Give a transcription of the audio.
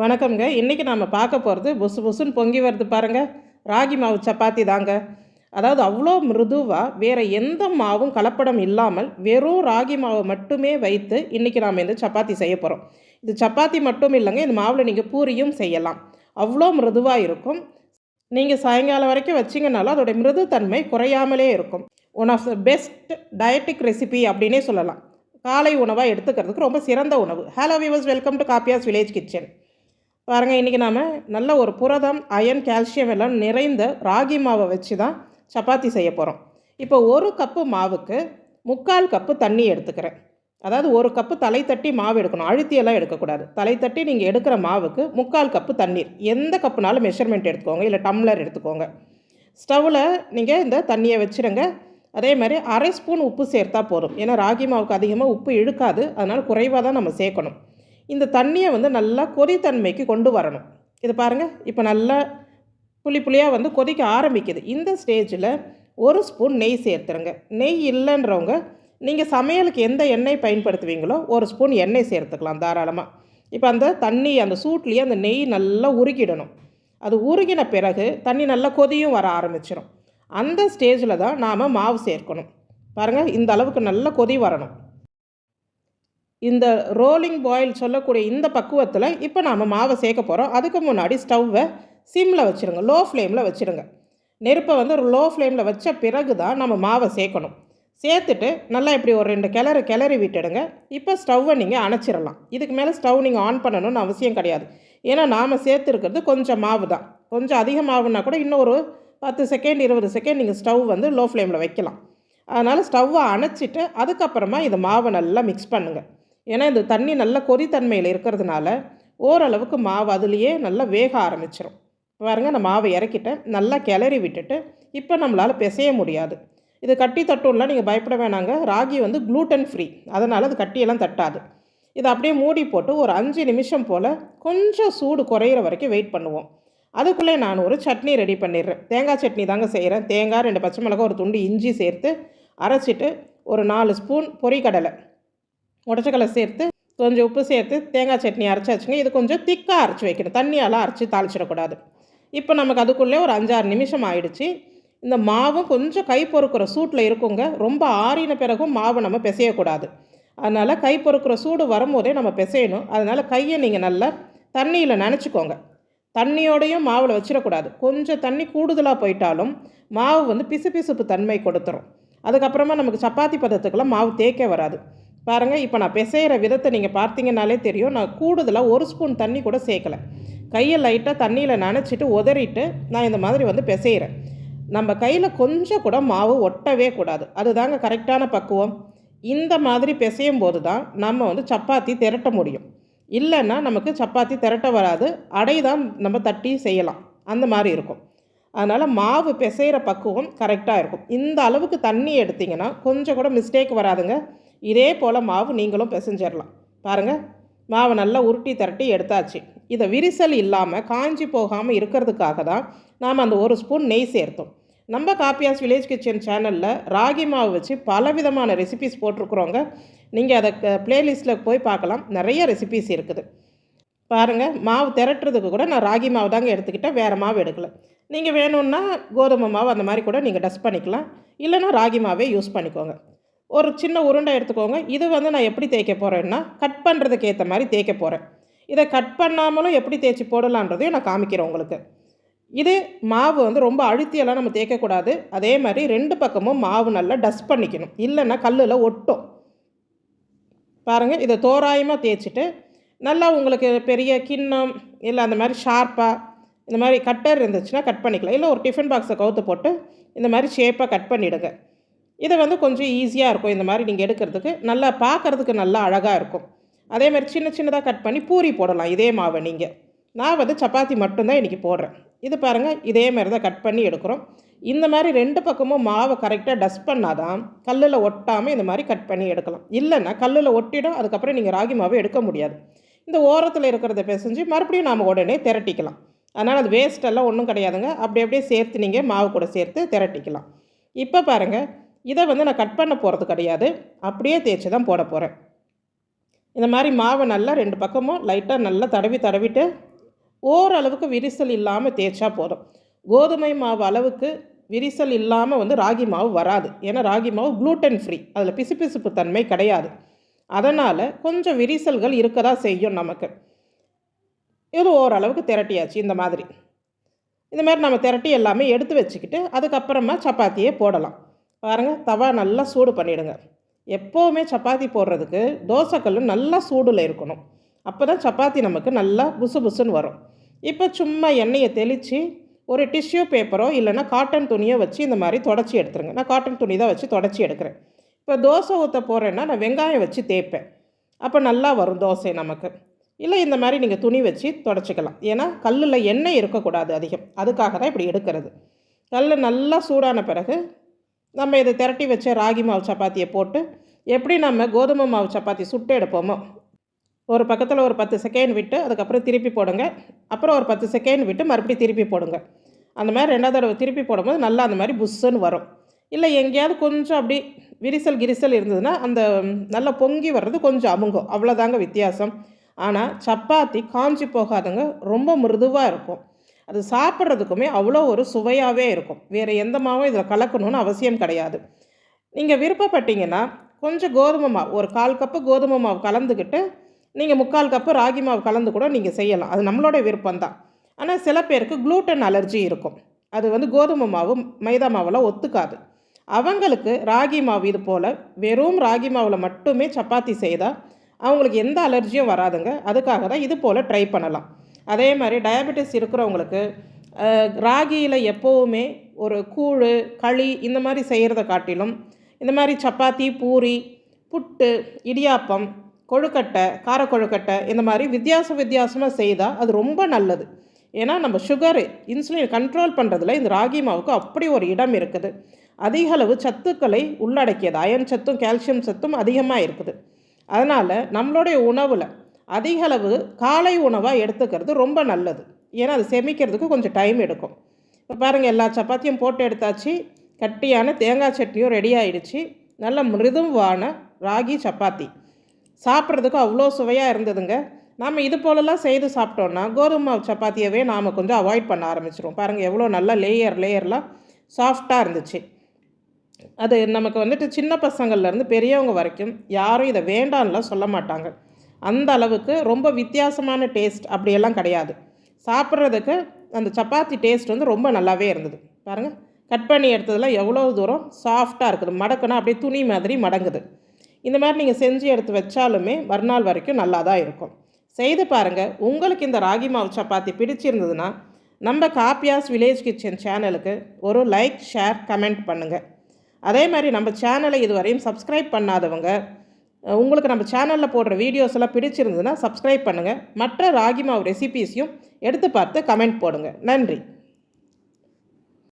வணக்கம்ங்க. இன்றைக்கி நாம் பார்க்க போகிறது புசு புசுன்னு பொங்கி வருது பாருங்கள் ராகி மாவு சப்பாத்தி தாங்க. அதாவது அவ்வளோ மிருதுவாக வேறு எந்த மாவும் கலப்படம் இல்லாமல் வெறும் ராகி மாவை மட்டுமே வைத்து இன்றைக்கி நாம் இந்த சப்பாத்தி செய்ய போகிறோம் இது சப்பாத்தி மட்டும் இல்லைங்க இந்த மாவில் நீங்கள் பூரியும் செய்யலாம். அவ்வளோ மிருதுவாக இருக்கும். நீங்கள் சாயங்காலம் வரைக்கும் வச்சிங்கனாலும் அதோடைய மிருதுத்தன்மை குறையாமலே இருக்கும். One of the best dietetic recipe அப்படின்னே சொல்லலாம். காலை உணவாக எடுத்துக்கிறதுக்கு ரொம்ப சிறந்த உணவு. ஹலோ விவர்ஸ் வெல்கம் டு காப்பியாஸ் வில்லேஜ் கிச்சன் பாருங்கள் இன்றைக்கி நாம் நல்ல ஒரு புரதம் அயன் கால்சியம் எல்லாம் நிறைந்த ராகி மாவை வச்சு தான் சப்பாத்தி செய்ய போகிறோம் இப்போ ஒரு கப்பு மாவுக்கு முக்கால் கப்பு தண்ணி எடுத்துக்கிறேன். அதாவது ஒரு கப்பு தலை தட்டி மாவு எடுக்கணும். அழுத்தியெல்லாம் எடுக்கக்கூடாது. தலை தட்டி நீங்கள் எடுக்கிற மாவுக்கு முக்கால் கப்பு தண்ணீர். எந்த கப்புனாலும் மெஷர்மெண்ட் எடுத்துக்கோங்க. இல்லை டம்ளர் எடுத்துக்கோங்க. ஸ்டவ்வில் நீங்கள் இந்த தண்ணியை வச்சுருங்க. அதே மாதிரி அரை ஸ்பூன் உப்பு சேர்த்தா போதும். ஏன்னா ராகி மாவுக்கு அதிகமாக உப்பு இழுக்காது. அதனால் குறைவாக தான் நம்ம சேர்க்கணும். இந்த தண்ணியை வந்து நல்லா கொதித்தன்மைக்கு கொண்டு வரணும். இது பாருங்கள் இப்போ நல்லா புளி புளியாக வந்து கொதிக்க ஆரம்பிக்குது. இந்த ஸ்டேஜில் ஒரு ஸ்பூன் நெய் சேர்த்துருங்க. நெய் இல்லைன்றவங்க நீங்கள் சமையலுக்கு எந்த எண்ணெய் பயன்படுத்துவீங்களோ ஒரு ஸ்பூன் எண்ணெய் சேர்த்துக்கலாம் தாராளமாக இப்போ அந்த தண்ணி அந்த சூட்லேயே அந்த நெய் நல்லா உருகிடணும். அது உருகின பிறகு தண்ணி நல்லா கொதியும் வர ஆரம்பிச்சிடும் அந்த ஸ்டேஜில் தான் நாம் மாவு சேர்க்கணும். பாருங்கள் இந்த அளவுக்கு நல்லா கொதி வரணும். இந்த ரோலிங் பாயில் சொல்லக்கூடிய இந்த பக்குவத்தில் இப்போ நாம் மாவை சேர்க்க போகிறோம் அதுக்கு முன்னாடி ஸ்டவ்வை சிம்மில் வச்சுருங்க. லோ ஃப்ளேமில் வச்சுருங்க. நெருப்பை வந்து ஒரு லோ ஃப்ளேமில் வச்ச பிறகு தான் நம்ம மாவை சேர்க்கணும். சேர்த்துட்டு நல்லா இப்படி ஒரு ரெண்டு கிளறு கிளறி விட்டுடுங்க. இப்போ ஸ்டவ்வை நீங்கள் அணைச்சிடலாம். இதுக்கு மேலே ஸ்டவ் நீங்கள் ஆன் பண்ணணும்னு அவசியம் கிடையாது. ஏன்னா நாம் சேர்த்துருக்கிறது கொஞ்சம் மாவு தான் கொஞ்சம் அதிக மாவுன்னா கூட இன்னும் ஒரு பத்து செகண்ட் இருபது செகண்ட் நீங்கள் ஸ்டவ் வந்து லோ ஃப்ளேமில் வைக்கலாம். அதனால் ஸ்டவ்வை அணைச்சிட்டு அதுக்கப்புறமா இந்த மாவை நல்லா மிக்ஸ் பண்ணுங்கள் ஏன்னா இந்த தண்ணி நல்ல கொதித்தன்மையில் இருக்கிறதுனால ஓரளவுக்கு மாவு அதுலேயே நல்லா வேக ஆரம்பிச்சிடும் பாருங்கள் நான் மாவை இறக்கிட்டேன். நல்லா கிளறி விட்டுட்டு இப்போ நம்மளால் பிசைய முடியாது. இது கட்டி தட்டும்லாம் நீங்கள் பயப்பட வேணாங்க. ராகி வந்து க்ளூட்டன் ஃப்ரீ அதனால் அது கட்டியெல்லாம் தட்டாது. இதை அப்படியே மூடி போட்டு ஒரு அஞ்சு நிமிஷம் போல் கொஞ்சம் சூடு குறையிற வரைக்கும் வெயிட் பண்ணுவோம். அதுக்குள்ளே நான் ஒரு சட்னி ரெடி பண்ணிடுறேன். தேங்காய் சட்னி தாங்க செய்கிறேன் தேங்காய் ரெண்டு பச்சை மிளகாய் ஒரு துண்டு இஞ்சி சேர்த்து அரைச்சிட்டு ஒரு நாலு ஸ்பூன் பொரிக்கடலை உடச்சக்கடலை சேர்த்து கொஞ்சம் உப்பு சேர்த்து தேங்காய் சட்னி அரைச்சி வச்சுங்க. இது கொஞ்சம் திக்காக அரைச்சி வைக்கணும். தண்ணியெல்லாம் அரைச்சி தாளிச்சிடக்கூடாது. இப்போ நமக்கு அதுக்குள்ளே ஒரு அஞ்சாறு நிமிஷம் ஆயிடுச்சு. இந்த மாவும் கொஞ்சம் கை பொறுக்கிற சூட்டில் இருக்குங்க. ரொம்ப ஆறின பிறகும் மாவு நம்ம பிசையக்கூடாது. அதனால் கை பொறுக்கிற சூடு வரும்போதே நம்ம பிசையணும். அதனால் கையை நீங்கள் நல்லா தண்ணியில் நினச்சிக்கோங்க. தண்ணியோடையும் மாவில் வச்சிடக்கூடாது. கொஞ்சம் தண்ணி கூடுதலாக போயிட்டாலும் மாவு வந்து பிசு பிசுப்பு தன்மை கொடுத்துரும். அதுக்கப்புறமா நமக்கு சப்பாத்தி பதத்துக்கெல்லாம் மாவு தேக்கே வராது. பாருங்கள் இப்போ நான் பிசைகிற விதத்தை நீங்கள் பார்த்தீங்கனாலே தெரியும். நான் கூடுதலாக ஒரு ஸ்பூன் தண்ணி கூட சேர்க்கலை. கையை லைட்டாக தண்ணியில் நனைச்சிட்டு உதறிட்டு நான் இந்த மாதிரி வந்து பிசைகிறேன் நம்ம கையில் கொஞ்சம் கூட மாவு ஒட்டவே கூடாது. அதுதாங்க கரெக்டான பக்குவம். இந்த மாதிரி பிசையும் போது தான் நம்ம வந்து சப்பாத்தி திரட்ட முடியும். இல்லைன்னா நமக்கு சப்பாத்தி திரட்ட வராது. அடை தான் நம்ம தட்டி செய்யலாம். அந்த மாதிரி இருக்கும். அதனால் மாவு பிசைகிற பக்குவம் கரெக்டாக இருக்கும். இந்த அளவுக்கு தண்ணி எடுத்திங்கன்னா கொஞ்சம் கூட மிஸ்டேக் வராதுங்க. இதே போல் மாவு நீங்களும் பிசைஞ்சிடலாம் பாருங்கள் மாவை நல்லா உருட்டி திரட்டி எடுத்தாச்சு. இதை விரிசல் இல்லாமல் காஞ்சி போகாமல் இருக்கிறதுக்காக தான் நாம் அந்த ஒரு ஸ்பூன் நெய் சேர்த்தோம். நம்ம காப்பியாஸ் வில்லேஜ் கிச்சன் சேனலில் ராகி மாவு வச்சு பல விதமான ரெசிபிஸ் போட்டிருக்குறோங்க. நீங்கள் அதை ப்ளேலிஸ்ட்டில் போய் பார்க்கலாம். நிறைய ரெசிபிஸ் இருக்குது. பாருங்கள் மாவு திரட்டுறதுக்கு கூட நான் ராகி மாவு தாங்க எடுத்துக்கிட்டேன். வேறு மாவு எடுக்கலை. நீங்கள் வேணும்னா கோதுமை மாவு அந்த மாதிரி கூட நீங்கள் டஸ்ட் பண்ணிக்கலாம். இல்லைன்னா ராகி மாவே யூஸ் பண்ணிக்கோங்க. ஒரு சின்ன உருண்டை எடுத்துக்கோங்க. இது வந்து நான் எப்படி தேய்க்க போகிறேன்னா கட் பண்ணுறதுக்கு ஏற்ற மாதிரி தேய்க்க போகிறேன் இதை கட் பண்ணாமலும் எப்படி தேய்ச்சி போடலான்றதையும் நான் காமிக்கிறேன் உங்களுக்கு. இது மாவு வந்து ரொம்ப அழுத்தியெல்லாம் நம்ம தேய்க்கக்கூடாது. அதே மாதிரி ரெண்டு பக்கமும் மாவு நல்லா டஸ்ட் பண்ணிக்கணும். இல்லைன்னா கல்லில் ஒட்டும். பாருங்கள் இதை தோராயமாக தேய்ச்சிட்டு நல்லா உங்களுக்கு பெரிய கிண்ணம் இல்லை அந்த மாதிரி ஷார்ப்பாக இந்த மாதிரி கட்டர் இருந்துச்சுன்னா கட் பண்ணிக்கலாம். இல்லை ஒரு டிஃபன் பாக்ஸை கவுத்து போட்டு இந்த மாதிரி ஷேப்பாக கட் பண்ணிவிடுங்க இதை வந்து கொஞ்சம் ஈஸியாக இருக்கும். இந்த மாதிரி நீங்கள் எடுக்கிறதுக்கு நல்லா பார்க்குறதுக்கு நல்லா அழகாக இருக்கும். அதே மாதிரி சின்ன சின்னதாக கட் பண்ணி பூரி போடலாம். இதே மாவை நீங்கள் நான் வந்து சப்பாத்தி மட்டும்தான் இன்றைக்கி போடுறேன். இது பாருங்கள் இதே மாதிரி தான் கட் பண்ணி எடுக்கிறோம். இந்த மாதிரி ரெண்டு பக்கமும் மாவை கரெக்டாக டஸ்ட் பண்ணால் தான் கல்லில் ஒட்டாமல் இந்த மாதிரி கட் பண்ணி எடுக்கலாம். இல்லைன்னா கல்லில் ஒட்டிடும் அதுக்கப்புறம் நீங்கள் ராகி மாவை எடுக்க முடியாது. இந்த ஓரத்தில் இருக்கிறத பிசைஞ்சு மறுபடியும் நாம் உடனே திரட்டிக்கலாம். அதனால் அது வேஸ்ட்டெல்லாம் ஒன்றும் கிடையாதுங்க. அப்படி அப்படியே சேர்த்து நீங்கள் மாவு கூட சேர்த்து திரட்டிக்கலாம். இப்போ பாருங்கள் இதை வந்து நான் கட் பண்ண போகிறது கிடையாது. அப்படியே தேய்ச்சி தான் போட போகிறேன் இந்த மாதிரி மாவை நல்லா ரெண்டு பக்கமும் லைட்டாக நல்லா தடவி தடவிட்டு ஓரளவுக்கு விரிசல் இல்லாமல் தேய்ச்சா போதும். கோதுமை மாவு அளவுக்கு விரிசல் இல்லாமல் வந்து ராகி மாவு வராது. ஏன்னா ராகி மாவு க்ளூட்டன் ஃப்ரீ அதில் பிசுபிசுப்பு தன்மை கிடையாது. அதனால் கொஞ்சம் விரிசல்கள் இருக்க தான் செய்யும் நமக்கு. இது ஓரளவுக்கு திரட்டியாச்சு இந்த மாதிரி. இந்த மாதிரி நம்ம திரட்டி எல்லாமே எடுத்து வச்சுக்கிட்டு அதுக்கப்புறமா சப்பாத்தியே போடலாம். பாருங்கள் தவா நல்லா சூடு பண்ணிவிடுங்க எப்போவுமே சப்பாத்தி போடுறதுக்கு தோசைக்கல் நல்லா சூடில் இருக்கணும். அப்போ தான் சப்பாத்தி நமக்கு நல்லா புசு புசுன்னு வரும். இப்போ சும்மா எண்ணெயை தெளித்து ஒரு டிஷ்யூ பேப்பரோ இல்லைனா காட்டன் துணியோ வச்சு இந்த மாதிரி தொடச்சி எடுத்துருங்க. நான் காட்டன் துணி தான் வச்சு தொடச்சி எடுக்கிறேன். இப்போ தோசை ஊற்ற போகிறேன்னா நான் வெங்காயம் வச்சு தேய்ப்பேன். அப்போ நல்லா வரும் தோசை நமக்கு. இல்லை இந்த மாதிரி நீங்கள் துணி வச்சு தொடச்சிக்கலாம். ஏன்னா கல்லில் எண்ணெய் இருக்கக்கூடாது அதிகம். அதுக்காக தான் இப்படி எடுக்கிறது. கல் நல்லா சூடான பிறகு நம்ம இதை திரட்டி வச்ச ராகி மாவு சப்பாத்தியை போட்டு எப்படி நம்ம கோதுமை மாவு சப்பாத்தி சுட்டு எடுப்போமோ ஒரு பக்கத்தில் ஒரு பத்து செகண்ட் விட்டு அதுக்கப்புறம் திருப்பி போடுங்க. அப்புறம் ஒரு பத்து செகண்ட் விட்டு மறுபடியும் திருப்பி போடுங்க. அந்த மாதிரி ரெண்டாவது தடவை திருப்பி போடும்போது நல்லா அந்த மாதிரி புஷ்ஷுன்னு வரும். இல்லை எங்கேயாவது கொஞ்சம் அப்படி விரிசல் கிரிசல் இருந்ததுன்னா அந்த நல்லா பொங்கி வர்றது கொஞ்சம் அமுங்கும். அவ்வளோதாங்க வித்தியாசம். ஆனால் சப்பாத்தி காஞ்சி போகாதங்க ரொம்ப மிருதுவாக இருக்கும். அது சாப்பிட்றதுக்குமே அவ்வளோ ஒரு சுவையாகவே இருக்கும். வேறு எந்த மாவும் இதில் கலக்கணும்னு அவசியம் கிடையாது. நீங்கள் விருப்பப்பட்டீங்கன்னா கொஞ்சம் கோதுமை மாவு ஒரு கால் கப்பு கோதுமை மாவு கலந்துக்கிட்டு நீங்கள் முக்கால் கப்பு ராகி மாவு கலந்து கூட நீங்கள் செய்யலாம். அது நம்மளோட விருப்பம் தான் ஆனால் சில பேருக்கு க்ளூட்டன் அலர்ஜி இருக்கும். அது வந்து கோதுமை மாவு மைதா மாவெல்லாம் ஒத்துக்காது. அவங்களுக்கு ராகி மாவு இது போல் வெறும் ராகி மாவில் மட்டுமே சப்பாத்தி செய்தால் அவங்களுக்கு எந்த அலர்ஜியும் வராதுங்க. அதுக்காக தான் இது போல் ட்ரை பண்ணலாம். அதே மாதிரி டயபெட்டிஸ் இருக்கிறவங்களுக்கு ராகியில் எப்போவுமே ஒரு கூழ் களி இந்த மாதிரி செய்கிறத காட்டிலும் இந்த மாதிரி சப்பாத்தி பூரி புட்டு இடியாப்பம் கொழுக்கட்டை கார கொழுக்கட்டை இந்த மாதிரி வித்தியாச வித்தியாசமாக செய்தால் அது ரொம்ப நல்லது. ஏன்னா நம்ம சுகரு இன்சுலின் கண்ட்ரோல் பண்ணுறதுல இந்த ராகி மாவுக்கு அப்படி ஒரு இடம் இருக்குது. அதிக அளவு சத்துக்களை உள்ளடக்கியது. அயன் சத்தும் கால்சியம் சத்தும் அதிகமாக இருக்குது. அதனால் நம்மளுடைய உணவில் அதிக அளவு காலை உணவாக எடுத்துக்கிறது ரொம்ப நல்லது. ஏன்னா அது செமிக்கிறதுக்கு கொஞ்சம் டைம் எடுக்கும். இப்போ பாருங்கள் எல்லா சப்பாத்தியும் போட்டு எடுத்தாச்சு. கட்டியான தேங்காய் சட்னியும் ரெடி ஆயிடுச்சு. நல்ல மிருதுவான ராகி சப்பாத்தி. சாப்பிட்றதுக்கு அவ்வளோ சுவையாக இருந்ததுங்க. நாம் இது போலலாம் செய்து சாப்பிட்டோன்னா கோதுமை சப்பாத்தியவே நாம் கொஞ்சம் அவாய்ட் பண்ண ஆரம்பிச்சிடுவோம் பாருங்கள் எவ்வளோ நல்லா லேயர் லேயர்லாம் சாஃப்டாக இருந்துச்சு. அது நமக்கு வந்துட்டு சின்ன பசங்கள்லேருந்து பெரியவங்க வரைக்கும் யாரும் இதை வேண்டாம்லாம் சொல்ல மாட்டாங்க. அந்த அளவுக்கு ரொம்ப வித்தியாசமான டேஸ்ட் அப்படியெல்லாம் கிடையாது. சாப்பிட்றதுக்கு அந்த சப்பாத்தி டேஸ்ட் வந்து ரொம்ப நல்லாவே இருந்தது. பாருங்கள் கட் பண்ணி எடுத்ததில் எவ்வளோ தூரம் சாஃப்டாக இருக்குது. மடக்குனா அப்படியே துணி மாதிரி மடங்குது. இந்த மாதிரி நீங்கள் செஞ்சு எடுத்து வச்சாலுமே மறுநாள் வரைக்கும் நல்லா தான் இருக்கும். செய்து பாருங்கள் உங்களுக்கு இந்த ராகி மாவு சப்பாத்தி பிடிச்சிருந்ததுன்னா நம்ம காப்பியாஸ் வில்லேஜ் கிச்சன் சேனலுக்கு ஒரு லைக் ஷேர் கமெண்ட் பண்ணுங்கள் அதே மாதிரி நம்ம சேனலை இதுவரையும் சப்ஸ்கிரைப் பண்ணாதவங்க உங்களுக்கு நம்ம சேனலில் போடுற வீடியோஸ் எல்லாம் பிடிச்சிருந்ததுன்னா சப்ஸ்கிரைப் பண்ணுங்கள் மற்ற ராகி மாவு ரெசிபீஸையும் எடுத்து பார்த்து கமெண்ட் போடுங்க. நன்றி.